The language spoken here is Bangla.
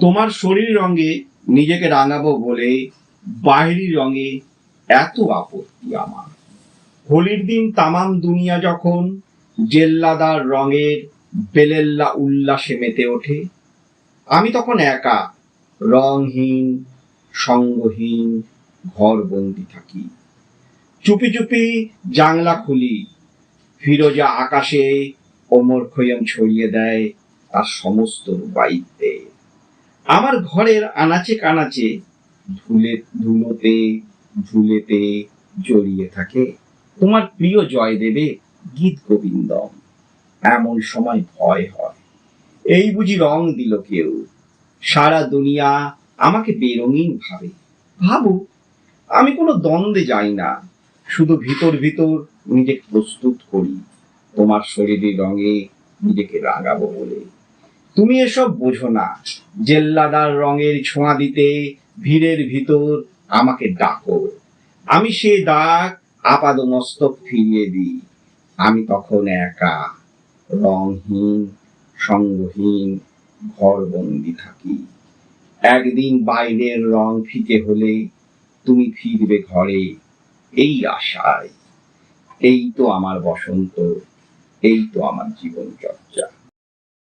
তোমার শরীর রঙে নিজেকে রাঙাবো বলে বাহিরি রঙে এত আপত্তি আমার। হোলির দিন তামাম দুনিয়া যখন জেল্লাদার রঙের বেলেল্লা উল্লাসে মেতে ওঠে, আমি তখন একা রংহীন সঙ্গহীন ঘরবন্দি থাকি। চুপি চুপি জাংলা খুলি, ফিরোজা আকাশে ওমর খৈয়ম ছড়িয়ে দেয় তার সমস্ত রূপাইতে আমার ঘরের আনাচে কানাচে ধুলে, ধুলোতে, ঝুলেতে জড়িয়ে থাকে। তোমার প্রিয় জয় দেবে গীত গোবিন্দম। এমন সময় ভয় হয়। এই বুঝি রং দিল কেউ। সারা দুনিয়া আমাকে বেরঙিন ভাবে। ভাবু, আমি কোনো দ্বন্দ্বে যাই না। শুধু ভিতর ভিতর নিজেকে প্রস্তুত করি। তোমার শরীরের রঙে নিজেকে রাগাবো বলে। তুমি এসব বোঝো না। জেল্লাদার রঙের ছোঁয়া দিতে ভিড়ের ভিতর আমাকে ডাকো। আমি সে ডাক আপাদ মস্তক ফিরিয়ে দিই। আমি তখন একা রংহীন সঙ্গহীন, ঘরবন্দি থাকি। একদিন বাইরের রং ফিকে হলে তুমি ফিরবে ঘরে, এই আশায়। এই তো আমার বসন্ত, এই তো আমার জীবন চর্চা